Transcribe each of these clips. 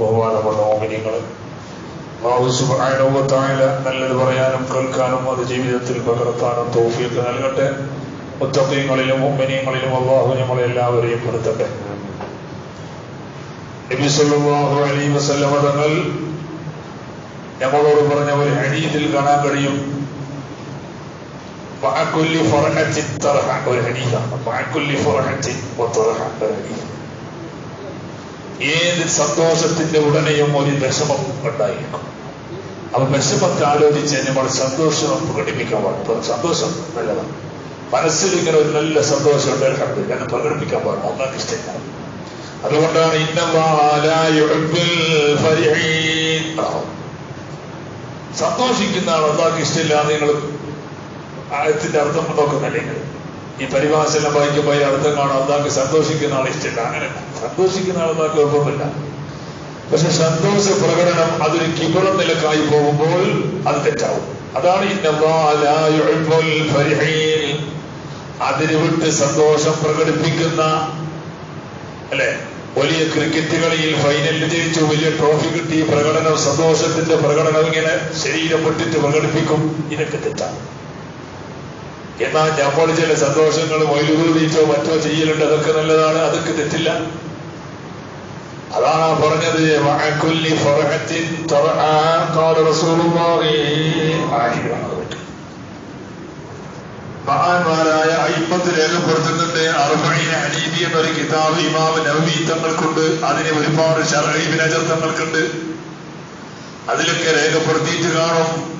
ബഹുമാനമുള്ള ഓമിനികൾ സുബാനുഭവത്തായ നല്ലത് പറയാനും കേൾക്കാനും അത് ജീവിതത്തിൽ പകർത്താനും തോഫിയൊക്കെ നൽകട്ടെ. മുത്തക്കയങ്ങളിലും ഒമ്പനിയങ്ങളിലും അള്ളാഹു ഞങ്ങളെ എല്ലാവരെയും പെടുത്തട്ടെ നബി തങ്ങൾ ഞങ്ങളോട് പറഞ്ഞ ഒരു ഹനീതിൽ കാണാൻ കഴിയും. ഒരു ഹനീതാണ് ഏത് സന്തോഷത്തിന്റെ ഉടനെയും ഒരു വിഷമം ഉണ്ടായിരിക്കും. അപ്പൊ വിഷമത്തെ ആലോചിച്ച് നമ്മൾ സന്തോഷം പ്രകടിപ്പിക്കാൻ പാടില്ല. സന്തോഷം നല്ലതാണ്. മനസ്സിൽ ഇങ്ങനെ ഒരു നല്ല സന്തോഷം ഉണ്ടായിരിക്കണം ഞാൻ പ്രകടിപ്പിക്കാൻ പാടില്ല. ഒന്നാം ഇഷ്ടമില്ല അതുകൊണ്ടാണ് സന്തോഷിക്കുന്ന ആൾ അള്ളാഹ്ക്ക് ഇഷ്ടമില്ല നിങ്ങൾ ആയത്തിന്റെ അർത്ഥം നോക്കുന്നില്ലെങ്കിൽ ഈ പരിഭാഷയെല്ലാം വായിക്കുമ്പോൾ ഈ അർത്ഥം കാണാം. അള്ളാഹ്ക്ക് സന്തോഷിക്കുന്ന ആൾ ഇഷ്ടമില്ല അങ്ങനെ സന്തോഷിക്കുന്ന ആൾ അള്ളാഹ്ക്ക് കുഴപ്പമില്ല പക്ഷെ സന്തോഷ പ്രകടനം അതൊരു കിബളം നിലക്കായി പോകുമ്പോൾ അത് തെറ്റാവും. അതാണ് അതിന് വിട്ട് സന്തോഷം പ്രകടിപ്പിക്കുന്ന അല്ലെ? വലിയ ക്രിക്കറ്റ് കളിയിൽ ഫൈനലിൽ ജയിച്ചു വലിയ ട്രോഫി കിട്ടി പ്രകടനം സന്തോഷത്തിന്റെ പ്രകടനം ഇങ്ങനെ ശരീരം വിട്ടിട്ട് പ്രകടിപ്പിക്കും. ഇതൊക്കെ തെറ്റാണ്. എന്നാൽ നമ്മൾ ചില സന്തോഷങ്ങൾ വൈദ്യുതീറ്റോ മറ്റോ ചെയ്യലുണ്ട്. അതൊക്കെ നല്ലതാണ്. അതൊക്കെ തെറ്റില്ല. അതാണ് പറഞ്ഞത്. മഹാന്മാരായ അയിപ്പത്ത് രേഖപ്പെടുത്തുന്നുണ്ട് അറുബൈന ഹനീബി എന്നൊരു കിതാബ് ഇമാം നവമി തങ്ങൾക്കുണ്ട്. അതിന് ഒരുപാട് ഷറൈബിനജർ തങ്ങൾക്കുണ്ട്. അതിലൊക്കെ രേഖപ്പെടുത്തിയിട്ട് കാണും.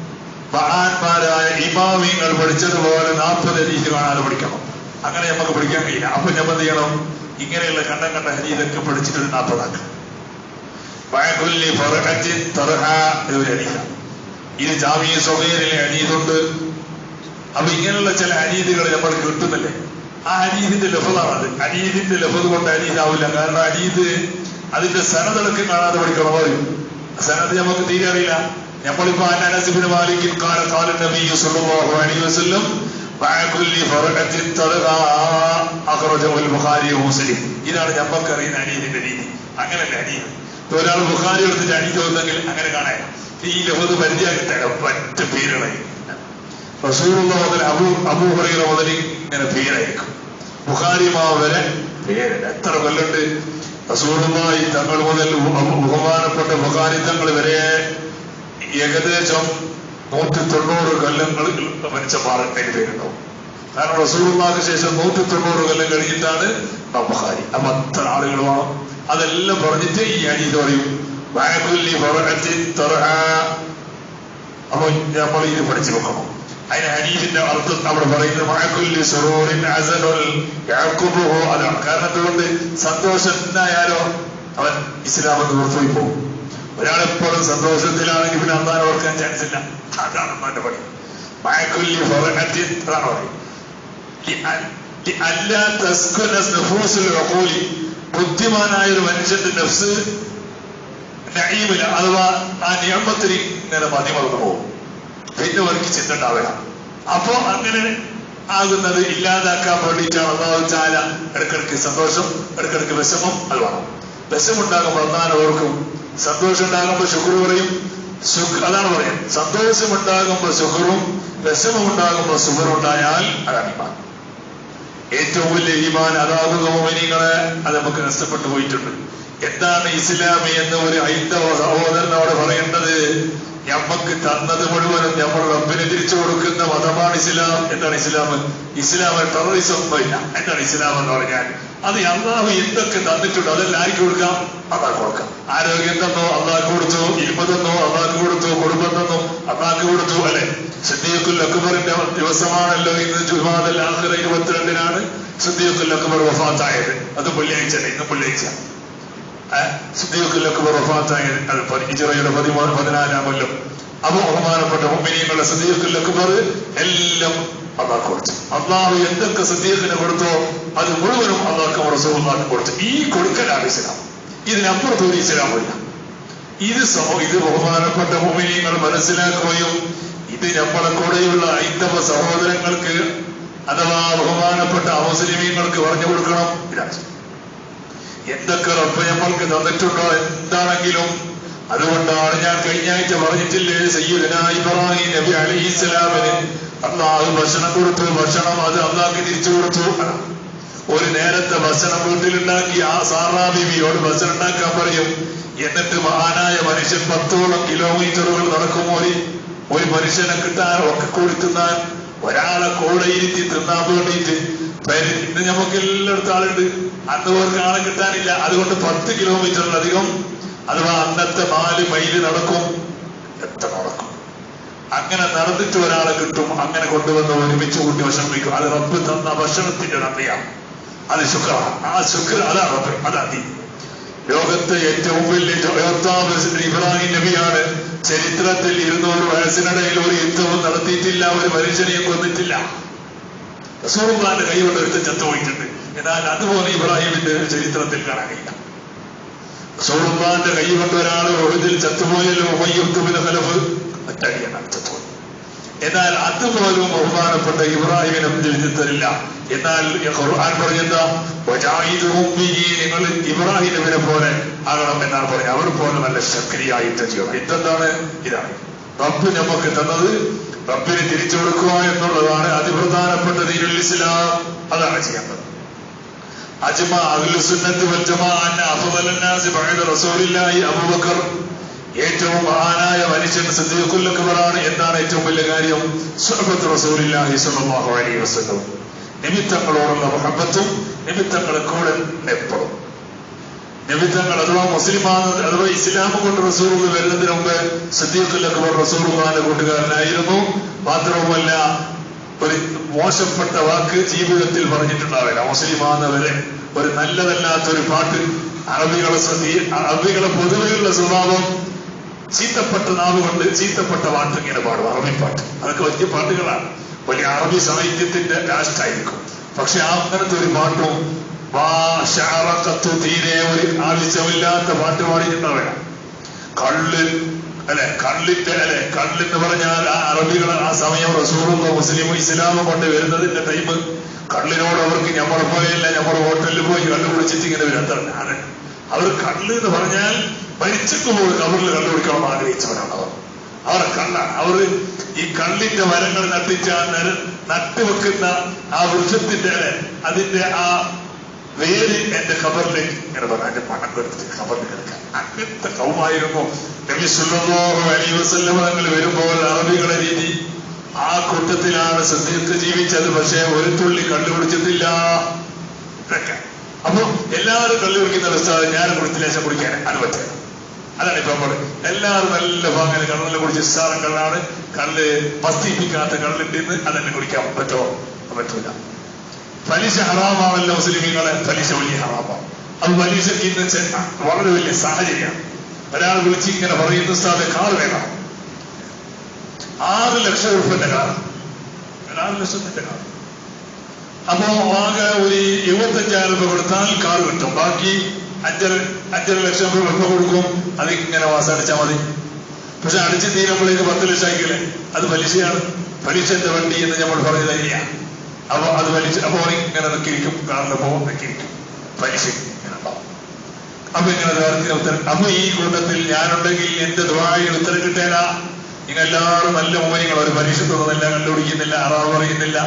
മഹാന്മാരായ ഇമാമിങ്ങൾ പഠിച്ചതുപോലെ നാൽപ്പത് ഹരീസ് കാണാതെ പഠിക്കണം. അങ്ങനെ നമുക്ക് പഠിക്കാൻ കഴിയില്ല. അപ്പൊ ഞാൻ എന്ത് ചെയ്യണം? ഇങ്ങനെയുള്ള കണ്ടം കണ്ട ഹരീതൊക്കെ പഠിച്ചിട്ട് ഒരു നാൽപ്പതാക്കണം വയകുല്ലി ഫർഹത്തിൻ തർഹ ഇത് ജാമിയ സൊഹേരിലെ അനീതുണ്ട് അപ്പൊ ഇങ്ങനെയുള്ള ചില അനീതികൾ നമ്മൾ കിട്ടുന്നില്ലേ? ആ അനീതിന്റെ ലഭതാണത് അനീതിന്റെ ലഭത കൊണ്ട് അനീതാവില്ല കാരണം അനീത് അതിന്റെ സനതടക്കം കാണാതെ പഠിക്കണം പറയും സനത് നമുക്ക് തീരെ അറിയില്ല. നമ്മളിപ്പോ അനസിബിന് മാലിക്കിൻ കാല കാല നബി സല്ലല്ലാഹു അലൈഹി വസല്ലം വഅകുല്ലി ഫർഖത്തിൻ തർഹാ അഖറജഹുൽ ബുഖാരി മുസ്ലിം. ഇതാണ് നമ്മൾക്ക് അറിയുന്ന അനീതിന്റെ രീതി. അങ്ങനല്ല അനീത് ഒരാൾ ബുഖാരി എടുത്തിട്ട് അനീതി വന്നെങ്കിൽ അങ്ങനെ കാണാൻ. ഈ ലഭത് പരിചയം പറ്റ പേരുകളായി റസൂലുള്ള മുതൽ അബൂ അബൂ ഹുറൈറ മുതൽ ഇങ്ങനെ പേരായിരിക്കും. ബുഖാരിമാ വരെ പേര് എത്ര കൊല്ലുണ്ട് റസൂലുള്ളാഹി തങ്ങൾ മുതൽ ബഹുമാനപ്പെട്ട ബുഖാരി തങ്ങൾ വരെ ഏകദേശം നൂറ്റി തൊണ്ണൂറ് കൊല്ലങ്ങൾ മരിച്ച അതിന് പേരുണ്ടാവും കാരണം റസൂർമാർക്ക് ശേഷം നൂറ്റി തൊണ്ണൂറ് കൊല്ലം കഴിഞ്ഞിട്ടാണ് ബഹാരി അപ്പൊ അത്ര ആളുകൾ വേണം. അതെല്ലാം പറഞ്ഞിട്ട് ഈ അനീത് പറയും അപ്പൊ നമ്മൾ ഇത് പഠിച്ചു വെക്കണം. അതിന് അനീതിന്റെ അർത്ഥം അവിടെ പറയുന്നത് മഴക്കുല്ലി സുറൂറിൻ അസനുൽ അതാണ്. കാരണം എന്തുകൊണ്ട്? സന്തോഷം എന്തായാലോ അവൻ ഇസ്ലാമെന്ന് നിവർത്തുപോയി പോകും. ഒരാളെപ്പോഴും സന്തോഷത്തിലാണെങ്കിൽ പിന്നെ അന്നാൻ ഓർക്കാൻ ചാൻസ് ഇല്ല. അതാണ് അമ്മാന്റെ പണി. മയക്കുല്ലി ഫറഹത്തിൻ അതാണ് പറയുന്നത് ബുദ്ധിമാനായ ഒരു മനുഷ്യന്റെ നഫ്സ് അഥവാ ആ നിയമത്തിൽ ഇങ്ങനെ മതിമറന്നു പോകും. പിന്നെ അവർക്ക് ചിന്ത അപ്പോ അങ്ങനെ ആകുന്നത് ഇല്ലാതാക്കാൻ വേണ്ടിയിട്ടാണ് അള്ളാഹു ചാല ഇടക്കിടക്ക് സന്തോഷം ഇടക്കിടക്ക് വിഷമം അത് വേണം വിഷമുണ്ടാകുമ്പോൾ അന്നാൻ ഓർക്കും സന്തോഷം ഉണ്ടാകുമ്പോൾ ശുക്ർ പറയും. അതാണ് പറയാം സന്തോഷം ഉണ്ടാകുമ്പോൾ ശുക്റും വിഷമം ഉണ്ടാകുമ്പോൾ സുഖറും ഉണ്ടായാൽ അതാണ് ഇമാൻ ഏറ്റവും വലിയ ഈമാൻ അതാകുക മോമിനികളെ അത് നമുക്ക് നഷ്ടപ്പെട്ടു പോയിട്ടുണ്ട്. എന്താണ് ഇസ്ലാമി എന്ന് ഒരു ഹൈന്ദവ സഹോദരനോട് പറയേണ്ടത്? ഞമ്മക്ക് തന്നത് മുഴുവനും നമ്മൾ റബ്ബിന് തിരിച്ചു കൊടുക്കുന്ന മതമാണ് ഇസ്ലാം. എന്താണ് ഇസ്ലാം? ഇസ്ലാം ടെററിസം ഒന്നുമില്ല. എന്താണ് ഇസ്ലാം എന്ന് പറഞ്ഞാൽ അത് അള്ളാഹു എന്തൊക്കെ തന്നിട്ടുണ്ട്? അതെല്ലാം ആർക്ക് കൊടുക്കാം? അള്ളാഹ് കൊടുക്കാം. ആരോഗ്യം തന്നോ? അള്ളാഹ് കൊടുത്തു. ഇരുപതെന്നോ തന്നോ? അള്ളാഹ് കൊടുത്തു. കുടുംബം തന്നോ? അള്ളാഹ് കൊടുത്തു അല്ലെ? സിദ്ദീഖുൽ അക്ബറിന്റെ ദിവസമാണല്ലോ ഇന്ന് ജുമാദൽ ആഹ്റെ ഇരുപത്തിരണ്ടിനാണ് സിദ്ദീഖുൽ അക്ബർ വഫാത്തായത്. അത് വെള്ളിയാഴ്ച ഇന്ന് വെള്ളിയാഴ്ച. സിദ്ദീഖുൽ അക്ബർ വഫാത്തായത്. അത് ഇജറയുടെ പതിമൂന്ന് പതിനാലാം കൊല്ലം. അപ്പൊ ബഹുമാനപ്പെട്ട മുമ്പിനിയുള്ള സിദ്ദീഖുൽ അക്ബർ എല്ലാം അള്ളാഹ് കൊടുത്തു. അള്ളാഹു എന്തൊക്കെ സദ്യത്തിന് കൊടുത്തോ അത് മുഴുവനും അള്ളാഹ് റസൂലുള്ളാഹ് കൊടുത്തു. ഈ കൊടുക്കലാണ് ഇസ്ലാം. ഇതിനപ്പുറത്ത് ഒരു ഇസ്ലാമില്ല ഇത് സമൂ ഇത് ബഹുമാനപ്പെട്ട ഭൂമിനിയങ്ങൾ മനസ്സിലാക്കുകയും ഇത് നമ്മളെ കൂടെയുള്ള ഐന്ദവ സഹോദരങ്ങൾക്ക് അഥവാ ബഹുമാനപ്പെട്ട അമുസ്ലിമീങ്ങൾക്ക് പറഞ്ഞു കൊടുക്കണം. എന്തൊക്കെ റബ്ബ് നമ്മൾക്ക് തന്നിട്ടുണ്ടോ എന്താണെങ്കിലും അതുകൊണ്ടാണ് ഞാൻ കഴിഞ്ഞ ആഴ്ച പറഞ്ഞിട്ടില്ലേ സയ്യിദന ഇബ്രാഹിം നബി അലി സ്വലാമിന് അള്ളാഹു ഭക്ഷണം കൊടുത്തു ഭക്ഷണം അത് അള്ളാഹ്ക്ക് തിരിച്ചു കൊടുത്തു. ഒരു നേരത്തെ ഭക്ഷണം വീട്ടിലുണ്ടാക്കി ആ സാറാ ബീവിയോട് ഭക്ഷണം ഉണ്ടാക്കാൻ പറയും. എന്നിട്ട് മഹാനായ മനുഷ്യൻ പത്തോളം കിലോമീറ്ററുകൾ നടക്കും ഒരു ഒരു മനുഷ്യനെ കിട്ടാൻ ഒക്കെ കൂടി ഒരാളെ കൂടെ ഇരുത്തി തിന്നാൻ വേണ്ടിയിട്ട്. ഇന്ന് നമുക്ക് എല്ലായിടത്തും ആളുണ്ട്. അന്ന് പേർക്ക് ആളെ കിട്ടാനില്ല. അതുകൊണ്ട് പത്ത് കിലോമീറ്ററിലധികം അഥവാ അന്നത്തെ നാല് മൈൽ നടക്കും. എത്ര നടക്കും? അങ്ങനെ നടന്നിട്ട് ഒരാളെ കിട്ടും അങ്ങനെ കൊണ്ടുവന്ന് ഒരുമിച്ച് കൂട്ടി വിഷമിക്കും. അത് റബ്ബ് തന്ന ഭക്ഷണത്തിന്റെ നന്ദിയാണ് അത് ശുക്രാണ്. ആ ശുക്ര അതാ റബ്ബ് അതാ നീ. ലോകത്ത് ഏറ്റവും വലിയ ഇബ്രാഹിം നബിയാണ്. ചരിത്രത്തിൽ ഇരുന്നൂറ് വയസ്സിനിടയിൽ ഒരു യുദ്ധവും നടത്തിയിട്ടില്ല ഒരു മനുഷ്യനെയും കൊന്നിട്ടില്ല. റസൂലുള്ളാന്റെ കൈ കൊണ്ട് ഒരുത്തൻ ചത്തുപോയിട്ടുണ്ട്. എന്നാൽ അതുപോലെ ഇബ്രാഹിമിന്റെ ചരിത്രത്തിൽ കാണാൻ കഴിയില്ല റസൂലുള്ളാന്റെ കൈ കൊണ്ട് ഒരാൾ ഒഴുതിൽ ചത്തുപോയല്ലോ ഉമയ്യുത്തുബിന് കലഫ് ഒറ്റടിയാണ് അടുത്തപ്പോൾ എന്നാൽ അതുപോലും ബഹുമാനപ്പെട്ട ഇബ്രാഹിമിനെ ചരിത്രത്തിലില്ല എന്നാൽ ഖുർആൻ ബിഹി നിങ്ങൾ ഇബ്രാഹിമിനെ പോലെ ആകണം എന്നാണ് പറഞ്ഞത്. അവർ പോലെ നല്ല ശക്തിയായിട്ട് ചെയ്യണം ഇതെന്താണ്? ഇതാണ്. റബ്ബ് നമുക്ക് തന്നത് റബ്ബിനെ തിരിച്ചു കൊടുക്കുക എന്നുള്ളതാണ് അതിപ്രധാനപ്പെട്ട ദീനുൽ ഇസ്ലാം. അതാണ് ചെയ്യേണ്ടത്. അജ്മ അഖിലുസുന്നത്ത് വൽ ജമാഅ അന്ന അഫ്ദലൻ നാസി ബഅദ റസൂലില്ലാഹി അബൂബക്കർ ഏറ്റവും മഹാനായ മനുഷ്യൻ സിദ്ധിക്കുല്ലക്കുമാറാണ് എന്താണ് ഏറ്റവും വലിയ കാര്യം സ്വർഗത്ത് റസൂലില്ലാഹി സ്വല്ലല്ലാഹു അലൈഹി വസല്ലം. നിമിത്തങ്ങളോടുള്ള മുഹബത്തും നിമിത്തങ്ങളെ കൂടെ എപ്പോഴും നിമിത്തങ്ങൾ അഥവാ മുസ്ലിമാണ് അഥവാ ഇസ്ലാം കൊണ്ട് റസൂർ വരുന്നതിന് മുമ്പ് സിദ്ദീഖുൽ അക്ബർ കൂട്ടുകാരനായിരുന്നു. മാത്രവുമല്ല ഒരു മോശപ്പെട്ട വാക്ക് ജീവിതത്തിൽ പറഞ്ഞിട്ടുണ്ടാവില്ല. മുസ്ലിമാന്നവരെ ഒരു നല്ലതല്ലാത്ത ഒരു പാട്ട് അറബികളെ അറബികളെ പൊതുവെയുള്ള സ്വഭാവം ചീത്തപ്പെട്ട നാവ് കൊണ്ട് ചീത്തപ്പെട്ട പാട്ട് ഇങ്ങനെ പാടും അറബി പാട്ട്. അതൊക്കെ വലിയ പാട്ടുകളാണ്. വലിയ അറബി സാഹിത്യത്തിന്റെ രാഷ്ട്രമായിരിക്കും പക്ഷെ അങ്ങനത്തെ ഒരു പാട്ടും തീരെ ഒരു ആവശ്യമില്ലാത്ത പാട്ട് പാടിയിട്ടുണ്ടാവുക കള്ള് അല്ലെ കള്ളിന്റെ അല്ലെ കള്ളെന്ന് പറഞ്ഞാൽ ആ അറബികൾ ആ സമയം റസൂറും മുസ്ലിം ഇസ്ലാമും കൊണ്ട് വരുന്നതിന്റെ ടൈം കള്ളിനോട് അവർക്ക് ഞമ്മൾ പോയല്ല ഞമ്മൾ ഹോട്ടലിൽ പോയി കള്ളു കുടിച്ചിട്ട് ഇങ്ങനെ വരും ആണ് അവർ കള്ള് എന്ന് പറഞ്ഞാൽ മരിച്ചിട്ട് ഒരു കബറിൽ കണ്ടുപിടിക്കണം ആഗ്രഹിച്ചവരാണ് അവർ അവർ കള്ളാണ് അവർ ഈ കള്ളിന്റെ മരങ്ങൾ നട്ടിച്ച നട്ടുവെക്കുന്ന ആ വൃക്ഷത്തിന്റെ അതിന്റെ ആ വേര് എന്റെ ഖബറിലേക്ക് ഇങ്ങനെ പറഞ്ഞു എന്റെ പണം കൊടുത്തിട്ട് ഖബറിൽ കിടക്കാൻ അങ്ങനത്തെ കൗമായിരുന്നു. അലി വസല്ലം തങ്ങൾ വരുമ്പോൾ അറബികളെ രീതി ആ കൂട്ടത്തിലാണ് സിദ്ധിക്ക് ജീവിച്ചത്. പക്ഷേ ഒരു തുള്ളി കണ്ടുപിടിച്ചിട്ടില്ല. അപ്പൊ എല്ലാവരും കുടിക്കുന്ന അവസ്ഥ ഞാൻ കുടിച്ചില്ല കുടിക്കാൻ അനുപറ്റില്ല അതാണ് ഇപ്പൊ നമ്മൾ എല്ലാവരും നല്ല ഭാഗം കടലിൽ കുടിച്ച് നിസ്സാരം കള്ളാണ് കള്ള് പസ്തിപ്പിക്കാത്ത കള്ളുണ്ടെന്ന് അതെന്നെ കുടിക്കാൻ പറ്റുമോ പറ്റൂല. പലിശ ഹറാമാണല്ലോ മുസ്ലിമീങ്ങളെ. പലിശ വലിയ ഹറാമാണ് അത് പലിശക്ക് ഇന്ന് വളരെ വലിയ സാഹചര്യമാണ് ഒരാൾ വിളിച്ച് ഇങ്ങനെ പറയുന്ന സ്ഥലത്ത് കാർ വേണം. ആറ് ലക്ഷം ഉറുപ്പിന്റെ കാർ ആറ് ലക്ഷത്തിന്റെ കാർ അപ്പോ ആകെ ഒരു എഴുപത്തഞ്ചായിരം രൂപ കൊടുത്താൽ കാർ കിട്ടും. ബാക്കി അഞ്ചര അഞ്ചര ലക്ഷം രൂപ കൊടുക്കും. അതിങ്ങനെ വാസടിച്ചാൽ മതി. പക്ഷെ അടിച്ച് തീരുമ്പോഴേക്ക് പത്ത് ലക്ഷം ആയിക്കില്ലേ അത് പലിശയാണ്. പലിശ എന്റെ വണ്ടി എന്ന് നമ്മൾ പറഞ്ഞു തരിക അപ്പൊ അത് പലിശ അപ്പൊ ഇങ്ങനെ നിൽക്കിരിക്കും കാറിൽ പോകും നിൽക്കിരിക്കും പലിശ ഇങ്ങനെ അപ്പൊ ഇങ്ങനെ ഉത്തരം. അപ്പൊ ഈ കൂട്ടത്തിൽ ഞാനുണ്ടെങ്കിൽ എന്റെ ദ്വാരയിൽ ഉത്തരം കിട്ടേല. നിങ്ങൾ എല്ലാവരും നല്ല മൂല്യങ്ങൾ ഒരു പരീക്ഷ തുറന്നില്ല കണ്ടുപിടിക്കുന്നില്ല അറാവ് പറയുന്നില്ല.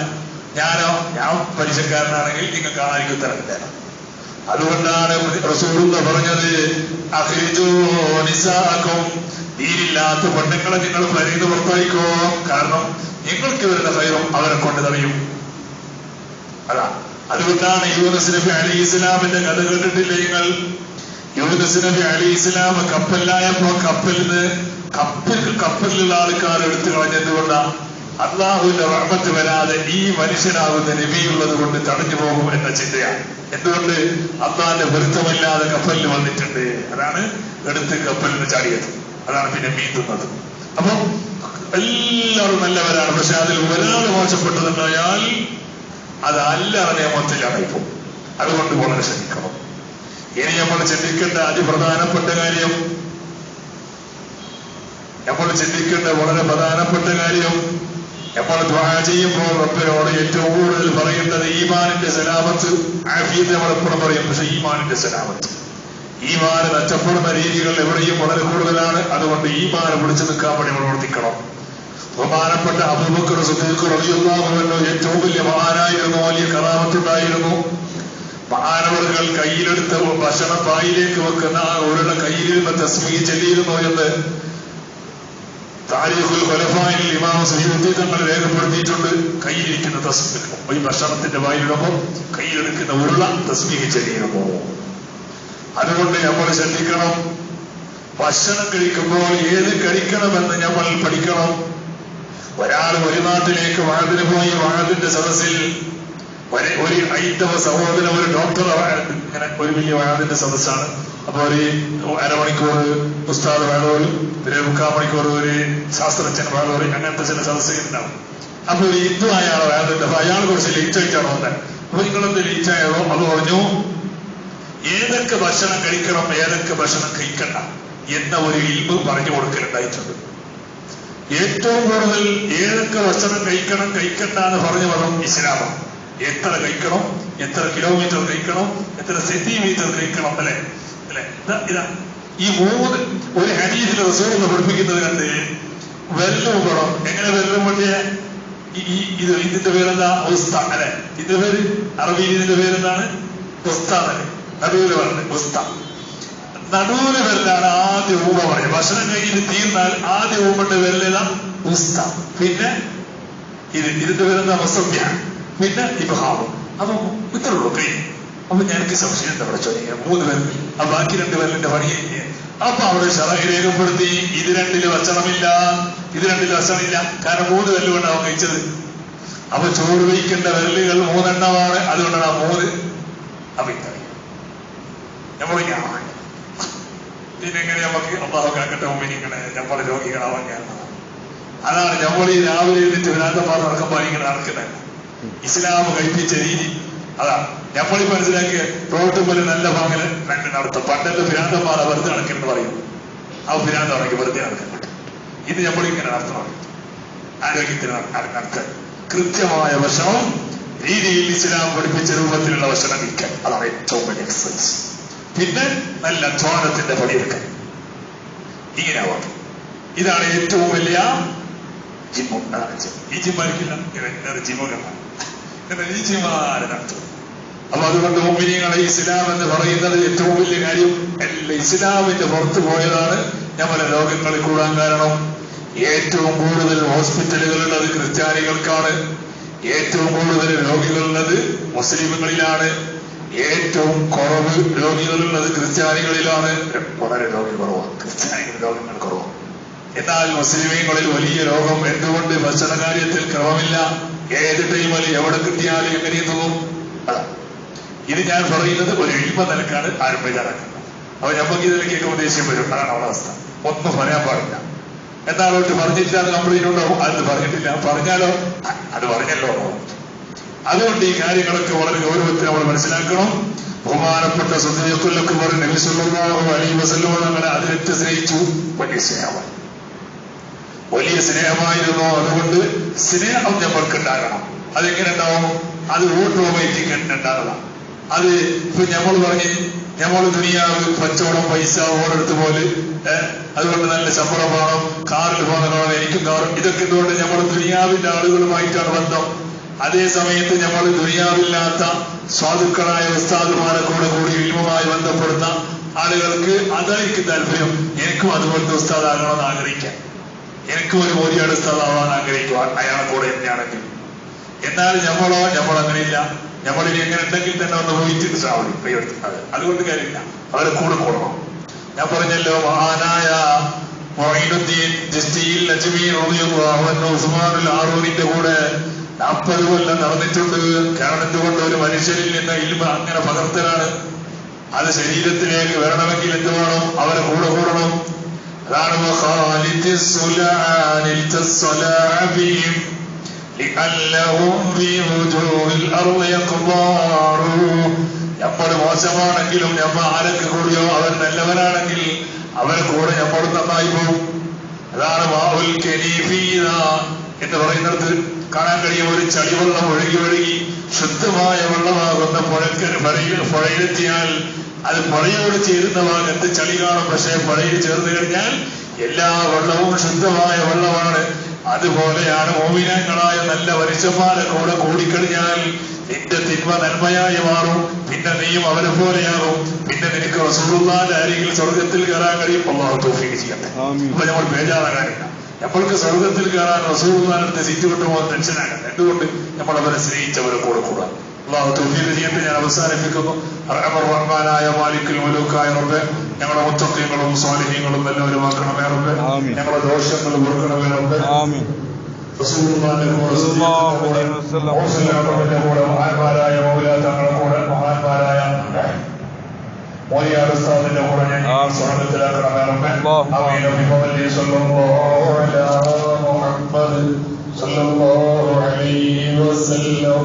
ഞാനോ ഞാൻ പരീക്ഷക്കാരനാണെങ്കിൽ നിങ്ങൾ കാണാൻ ഉത്തരം കിട്ടേല. അതുകൊണ്ടാണ് റസൂലുള്ള പറഞ്ഞത് അഖ്രിജൂ നിസാഅക്കും. ദീനില്ലാത്ത പെണ്ണുങ്ങളെ നിങ്ങൾ പരിന്ന് പുറത്തായിക്കോ. കാരണം നിങ്ങൾക്ക് ഇവരുടെ ഭയം അവരെ കൊണ്ട് തടയും. അതാ അതുകൊണ്ടാണ് യൂനസ് നബി അലി ഇസ്ലാമിന്റെ കഥ കേട്ടിട്ടില്ലേ നിങ്ങൾ? യൂനസ് നബി അലി ഇസ്ലാം കപ്പലിലായപ്പോ കപ്പലിന് കപ്പൽ കപ്പലിലുള്ള ആൾക്കാർ എടുത്തു കളഞ്ഞതുകൊണ്ടാ അള്ളാഹുവിന്റെ റഹ്മത്ത് വരാതെ ഈ മനുഷ്യനാകുന്ന നബിയുള്ളത് കൊണ്ട് തടഞ്ഞു പോകും എന്ന ചിന്തയാണ്. എന്തുകൊണ്ട്? അള്ളാന്റെ വൃത്തമല്ലാതെ കപ്പലിൽ വന്നിട്ടുണ്ട്. അതാണ് എടുത്ത് കപ്പലിൽ നിന്ന് ചാടിയത്. അതാണ് പിന്നെ മീന്തുന്നത്. അപ്പൊ എല്ലാവരും നല്ലവരാണ്. പക്ഷെ അതിൽ ഒരാൾ മോശപ്പെട്ടതുണ്ടായാൽ അത് അല്ലാതെ നിയമത്തിലാണ് ഇപ്പോൾ അതുകൊണ്ട് വളരെ ശ്രദ്ധിക്കണം ഇനി നമ്മൾ ചിന്തിക്കേണ്ട അതിപ്രധാനപ്പെട്ട കാര്യം നമ്മൾ ചിന്തിക്കേണ്ട വളരെ പ്രധാനപ്പെട്ട കാര്യം നമ്മൾ ദുആ ചെയ്യുമ്പോൾ റബ്ബിനോട് ഏറ്റവും കൂടുതൽ പറയുന്നത് ഈമാനിന്റെ സലാമത്ത് ആഫിയത്ത് നമ്മൾ എപ്പോഴും പറയും. പക്ഷെ ഈമാനിന്റെ സലാമത്ത്. ഈമാന് നഷ്ടപ്പെടുന്ന രീതികൾ എവിടെയും വളരെ കൂടുതലാണ്. അതുകൊണ്ട് ഈമാനെ പിടിച്ചു നിൽക്കാൻ വേണ്ടി പ്രവർത്തിക്കണം. ബഹുമാനപ്പെട്ട അബൂബക്കർ സുദ്ദീഖ് റളിയല്ലാഹു അൻഹു ഏറ്റവും വലിയ മഹാനായിരുന്നു. വലിയ കറാമത്തുണ്ടായിരുന്നു. മഹാനവർകൾ കയ്യിലെടുത്ത ഭക്ഷണം പായിലേക്ക് വെക്കുന്ന ആ ഒരുടെ കയ്യിലിരുന്ന് തസ്മീ ചെല്ലിയിരുന്നു എന്ന് താരീഖുൽ ഖലഫായിൽ ഇമാം സയ്യൂദ്ദീൻ തങ്ങൾ രേഖപ്പെടുത്തിയിട്ടുണ്ട് കയ്യിലിരിക്കുന്ന തസ്ബീഹ്. ഈ ഭക്ഷണത്തിന്റെ വായിലിടുമ്പോൾ കയ്യിലെടുക്കുന്ന ഉരുള തസ്ബീഹ് ചെല്ലിയിരുന്നു അതുകൊണ്ട് നമ്മൾ ശ്രദ്ധിക്കണം. ഭക്ഷണം കഴിക്കുമ്പോൾ ഏത് കഴിക്കണമെന്ന് നമ്മൾ പഠിക്കണം. ഒരാൾ ഒരു നാട്ടിലേക്ക് വാഴത്തിന് പോയി വാഴത്തിന്റെ സദസ്സിൽ ഒരു ഹൈന്ദവ സഹോദരൻ ഒരു ഡോക്ടർ ഇങ്ങനെ ഒരു വലിയ വാഴത്തിന്റെ സദസ്സാണ്. അപ്പൊ ഒരു അരമണിക്കൂർ ഉസ്താദ് വേണോര് പിന്നെ മുക്കാൽ മണിക്കൂർ ഒരു ശാസ്ത്രജ്ഞൻ വേണോര് അങ്ങനത്തെ ചില സദസ്സുകളുണ്ടാവും അപ്പൊ ഒരു ഹിന്ദു അയാൾ വേണ്ടത് അപ്പൊ അയാൾ കുറച്ച് ലേറ്റ് ആയിട്ടാണ് വന്നത് അപ്പൊ നിങ്ങളെന്ത് ലേറ്റ് ആയാലോ അത് പറഞ്ഞു ഏതൊക്കെ ഭക്ഷണം കഴിക്കണം ഏതൊക്കെ ഭക്ഷണം കഴിക്കണ്ട എന്ന ഒരു ഇൽമ് പറഞ്ഞു കൊടുക്കലുണ്ടായിട്ടുണ്ട്. ഏറ്റവും കൂടുതൽ ഏതൊക്കെ ഭക്ഷണം കഴിക്കണം കഴിക്കണ്ട എന്ന് പറഞ്ഞു വന്നു ഇസ്ലാമാണ്. എത്ര കഴിക്കണം എത്ര കിലോമീറ്റർ കഴിക്കണം എത്ര സെന്റിമീറ്റർ കഴിക്കണം അല്ലെ? അല്ലെ? ഇതാ ഈ മൂന്ന് ഒരു ഹരീതിൽ റസൂൾ പഠിപ്പിക്കുന്നത് കണ്ട് വെല്ലും ഗുണം എങ്ങനെ വെല്ലും വേണ്ടിയ ഈ ഇത് ഇതിന്റെ പേരെന്താ? ഉസ്ത അല്ലെ? ഇതിന്റെ പേര് അറബിയിൽ ഇതിന്റെ പേരെന്താണ്? ഉസ്താദ് നടുവിൽ പറഞ്ഞത് ഉസ്ത. നടുവിൽ വെല്ലാണ് ആദ്യ ഊമ പറയുന്നത് ഭക്ഷണം കഴിഞ്ഞിട്ട് തീർന്നാൽ ആദ്യ ഊമന്റെ വെല്ലല ഉസ്ത. പിന്നെ ഇത് ഇതിന്റെ പേരെന്താ? വസഭ്യ പിന്നെ ഇബ്ഹാമും അപ്പൊ ഇത്ര ഉള്ളൂ കഴിഞ്ഞു. അപ്പൊ ഞാൻ എനിക്ക് സംശയമുണ്ട് അവിടെ ചോദിക്കുക മൂന്ന് പേർ. ആ ബാക്കി രണ്ട് പേരിന്റെ പണി കഴിഞ്ഞ്. അപ്പൊ അവിടെ ഷറഹി രേഖപ്പെടുത്തി. ഇത് രണ്ടിൽ വസണമില്ല ഇത് രണ്ടിൽ വസണമില്ല കാരണം മൂന്ന് പേരിൽ കൊണ്ട് അവൻ കഴിച്ചത്. അപ്പൊ ചോറ് വയ്ക്കേണ്ട വിരലുകൾ മൂന്നെണ്ണമാണ്. അതുകൊണ്ടാണ് ആ മൂന്ന്. അപ്പൊ നമ്മളിങ്ങനെ പിന്നെങ്ങനെ നമുക്ക്? അള്ളാഹു കാക്കട്ടെ മുമ്പിനിങ്ങനെ നമ്മളെ രോഗികളാവാൻ കാരണം. അതാണ് നമ്മൾ ഈ രാവിലെ എഴുന്നിട്ട് ഭ്രാന്തന്മാർ നടക്കുമ്പോൾ ഇങ്ങനെ നടക്കുന്നത് ഇസ്ലാം കഴിപ്പിച്ച രീതി. അതാണ്. നമ്മൾ മനസ്സിലാക്കിയ റോട്ട് പോലെ നല്ല ഭാഗങ്ങൾ രണ്ട് നടത്തും. പണ്ടത്തെ ഭ്രാന്തന്മാർ വെറുതെ നടക്കുന്നു പറയും. ആ ഭ്രാന്തം ഇറങ്ങി വെറുതെ നടക്കുന്നുണ്ട് ഇത് നമ്മൾ ഇങ്ങനെ നടത്തണം. ആരോഗ്യത്തിന് നട- നടത്താൻ. കൃത്യമായ ഭക്ഷണം രീതിയിൽ ഇസ്ലാം പഠിപ്പിച്ച രൂപത്തിലുള്ള ഭക്ഷണം നിൽക്കാൻ അതാണ് ഏറ്റവും വലിയ എക്സസൈസ് പിന്നെ നല്ല അധ്വാനത്തിന്റെ പണിയെടുക്കാൻ. ഇങ്ങനെ ആവാം. ഇതാണ് ഏറ്റവും വലിയ ജിമ്മുണ്ടാകും ഈ ജിമ്മായിരിക്കില്ല ജിമ്മുകളാണ് എന്നാൽ ഈ ജിമ്മാരെ നടത്തും? അപ്പൊ അതുകൊണ്ട് മുമ്പിനിങ്ങളെ ഇസ്ലാം എന്ന് പറയുന്നത് ഏറ്റവും വലിയ കാര്യം. ഇസ്ലാമിന്റെ പുറത്തു പോയതാണ് നമ്മളെ ലോകങ്ങളിൽ കൂടാൻ കാരണം. ഏറ്റവും കൂടുതൽ ഹോസ്പിറ്റലുകൾ ഉള്ളത് ക്രിസ്ത്യാനികൾക്കാണ്. ഏറ്റവും കൂടുതൽ രോഗികൾ ഉള്ളത് മുസ്ലിമുകളിലാണ്. ഏറ്റവും കുറവ് രോഗികളുള്ളത് ക്രിസ്ത്യാനികളിലാണ്. വളരെ രോഗി കുറവാണ് ക്രിസ്ത്യാനികൾ രോഗങ്ങൾ കുറവാണ് എന്നാൽ മുസ്ലിമീങ്ങളിൽ വലിയ രോഗം എന്തുകൊണ്ട് ഭക്ഷണ കാര്യത്തിൽ ക്രമമില്ല ഏത് ടൈമിൽ എവിടെ കിട്ടിയാലും എങ്ങനെ തോന്നും ഇത് ഞാൻ പറയുന്നത് ഒരു എഴുപ നിലക്കാണ് ആരംഭിച്ചടക്കുന്നത് അപ്പൊ നമുക്ക് ഇതിലേക്ക് ദേഷ്യം വരും. അതാണ് അവരുടെ അവസ്ഥ. ഒന്നും പറയാൻ പാടില്ല. എന്നാളോട്ട് പറഞ്ഞില്ല എന്ന് കംപ്ലൈന്റ് അത് പറഞ്ഞിട്ടില്ല. പറഞ്ഞാലോ? അത് പറഞ്ഞല്ലോ. അതുകൊണ്ട് ഈ കാര്യങ്ങളൊക്കെ വളരെ ഗൗരവത്തിൽ നമ്മൾ മനസ്സിലാക്കണം. ബഹുമാനപ്പെട്ട സുദ്ദീഖുല്ലൊക്കെ പറഞ്ഞ അലൈഹി വസല്ലം അങ്ങനെ അതിരറ്റ് സ്നേഹിച്ചു. വലിയ സ്നേഹമാണ്. വലിയ സ്നേഹമായിരുന്നു. അതുകൊണ്ട് സ്നേഹം നമ്മൾക്ക് ഉണ്ടാകണം. അതെങ്ങനെ ഉണ്ടാവും? അത് ഓട്ടോമാറ്റിക് ഉണ്ടാകണം. അത് ഇപ്പൊ ഞമ്മൾ പറഞ്ഞു ഞമ്മൾ ദുനിയാവ് കച്ചവടം പൈസ ഓടെടുത്ത് പോലെ അതുകൊണ്ട് നല്ല ശമ്പളം വേണം കാറിൽ പോകുന്നതാണ് എനിക്കും കാറും. ഇതൊക്കെ എന്തുകൊണ്ട് നമ്മൾ ദുനിയാവിന്റെ ആളുകളുമായിട്ടാണ് ബന്ധം. അതേ സമയത്ത് നമ്മൾ ദുനിയാവില്ലാത്ത സ്വാതുക്കളായ ഉസ്താദുമാരെ കൂടെ കൂടി ഇൽമുമായി ബന്ധപ്പെടുന്ന ആളുകൾക്ക് അതായിരിക്കും താല്പര്യം. എനിക്കും അതുപോലത്തെ ഉസ്താദാകണമെന്ന് ആഗ്രഹിക്കാം. എനിക്കും ഒരു മോദിയുടെ ഉസ്താദാവാൻ ആഗ്രഹിക്കുക അയാളെ കൂടെ തന്നെയാണെങ്കിൽ. എന്നാൽ നമ്മളോ നമ്മൾ അങ്ങനെയില്ല നമ്മളിനി എങ്ങനെ ഉണ്ടെങ്കിൽ തന്നെ ഒന്ന് പോയിട്ട് ശ്രാവണി കൈയെടുത്ത് അത്. അതുകൊണ്ട് കാര്യമില്ല. അവരെ കൂടെ കൂടണം ഞാൻ പറഞ്ഞല്ലോ മഹാനായ മൊഹീനുദ്ദീൻ ജസ്റ്റിയിൽ അൻഹു ഉസ്മാനുൽ ആറൂരിന്റെ കൂടെ നാൽപ്പത് കൊല്ലം നടന്നിട്ടുണ്ട്. കാരണം എന്തുകൊണ്ട് ഒരു മനുഷ്യരിൽ നിന്ന് ഇൽമ അങ്ങനെ പകർത്തലാണ്? അത് ശരീരത്തിലേക്ക് വരണമെങ്കിൽ എന്ത് വേണം? അവരെ കൂടെ കൂടണം അതാണ് ഞമ്മൾ മോശമാണെങ്കിലും ഞമ്മ ആരൊക്കെ കൂടിയോ അവർ നല്ലവനാണെങ്കിൽ അവരെ കൂടെ ഞമ്മൾ നന്നായി പോകും. അതാണ് മാവുൽ എന്ന് പറയുന്നത് കാണാൻ കഴിയും ഒരു ചളിവെള്ളം ഒഴുകി ഒഴുകി ശുദ്ധമായ വെള്ളമാകുന്ന പുഴക്കൻ പുഴയിലെത്തിയാൽ അത് പുഴയോട് ചേരുന്ന ഭാഗത്ത് ചളി കാണും. പക്ഷേ പുഴയിൽ ചേർന്ന് കഴിഞ്ഞാൽ എല്ലാ വെള്ളവും ശുദ്ധമായ വെള്ളമാണ്. അതുപോലെയാണ് മോമിനങ്ങളായ നല്ല വരിച്ചന്മാരെ കൂടെ കൂടിക്കഴിഞ്ഞാൽ നിന്റെ തിന്മ നന്മയായി മാറും. പിന്നെ നീയും അവരെ പോലെയാകും. പിന്നെ നിനക്ക് സുഹൃത്താന്റെ അരികിൽ സ്വർഗത്തിൽ കയറാൻ കഴിയും. അള്ളാഹു തോഫിക്ക് ചെയ്യട്ടെ. ഇപ്പൊ നമ്മൾ ബേജാറാകാനില്ല നമ്മൾക്ക് സ്വർഗത്തിൽ കയറാൻ റസൂലുള്ളാന്റെ സീറ്റ് കിട്ടുമ്പോൾ ടെൻഷനാകട്ടെ എന്തുകൊണ്ട്? നമ്മൾ അവരെ സ്നേഹിച്ചവരെ കൂടെ കൂടാം. അള്ളാഹു തോഫിക്ക് ചെയ്യട്ടെ. ഞാൻ അവസാനിപ്പിക്കുന്നു. റഹ്മാനായ മാലിക്കുൽ മുലൂക്കായ റബ്ബെ. ഞങ്ങളുടെ മുത്തക്കങ്ങളും സ്വാലിഹ്യങ്ങളും എല്ലാവരും ആക്കണമേ റബ്ബെ ഞങ്ങളെ ഞങ്ങളുടെ ദോഷങ്ങൾ പൊറുക്കണമേ റബ്ബെ ആമീൻ. റസൂലുള്ളാഹിന്റെ കൂടെ സല്ലല്ലാഹു കൂടെ മഹാന്മാരായ മൗലാ തങ്ങളുടെ കൂടെ മഹാന്മാരായ മോലിയാർ ഉസ്താദിന്റെ കൂടെ ഞാൻ. സ്വർഗത്തിലാക്കണമേ റബ്ബെ ആമീൻ സല്ലല്ലാഹു അലൈഹി വസല്ലം.